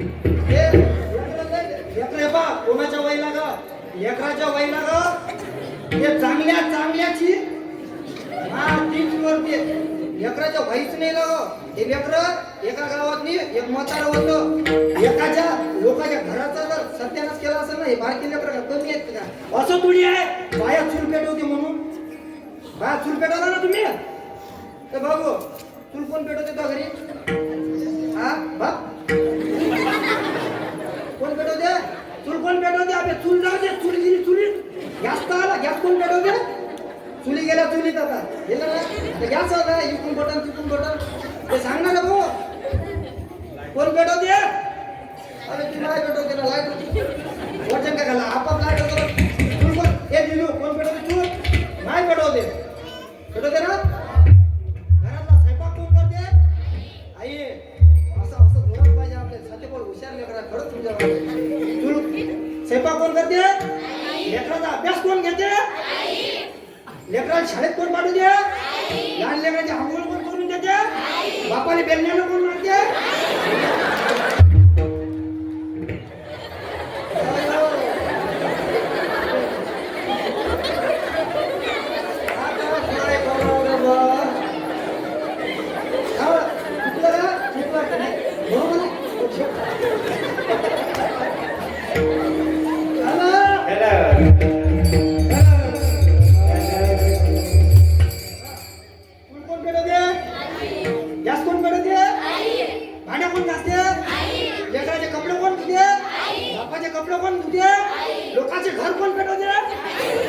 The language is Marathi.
हे बा कोणाच्या वयला ग? लेकराच्या वयला ग? ते चांगल्या चांगल्याची? हा तीच वरती लेकराच्या व्हायच नाही ग. हे लेकर एका गावात एक म्हातारं होतं. एकाच्या लोकांच्या घराचा जर सत्यानाश केला असेल ना हे बारकी लेकर कमी आहेत का? असं थोडी आहे. बाया चूल पेटवते म्हणून. बाया चूल पेटवला ना तुम्ही? तर बाबू चूल कोण पेटवते तो घरी. हा बाप कोण पेटवते अबे चूल जाऊ दे चूल गेली चुली. गॅस तर आला गॅस कोण पेटवते? चुली गेल्या चुलीत आता. गेलं ना? गॅस आला इकडून बटन तिकडून बटन. ते सांग ना भाऊ कोण पेटवते? अरे ती नाही पेटवते ना लाइट वचन का घाला आपापला स्वयंपाक कोण करते? लेकराचा अभ्यास कोण घेते? लेकराला शाळेत कोण पाठवते? लहान लेकराची आंघोळ कोण करून देते? बापाने बेलण्यानं कोण मारते? आता काय लेकराचे कपडे कोण धुते? बापाचे कपडे कोण धुते? लोकांचे घर कोण पेटवते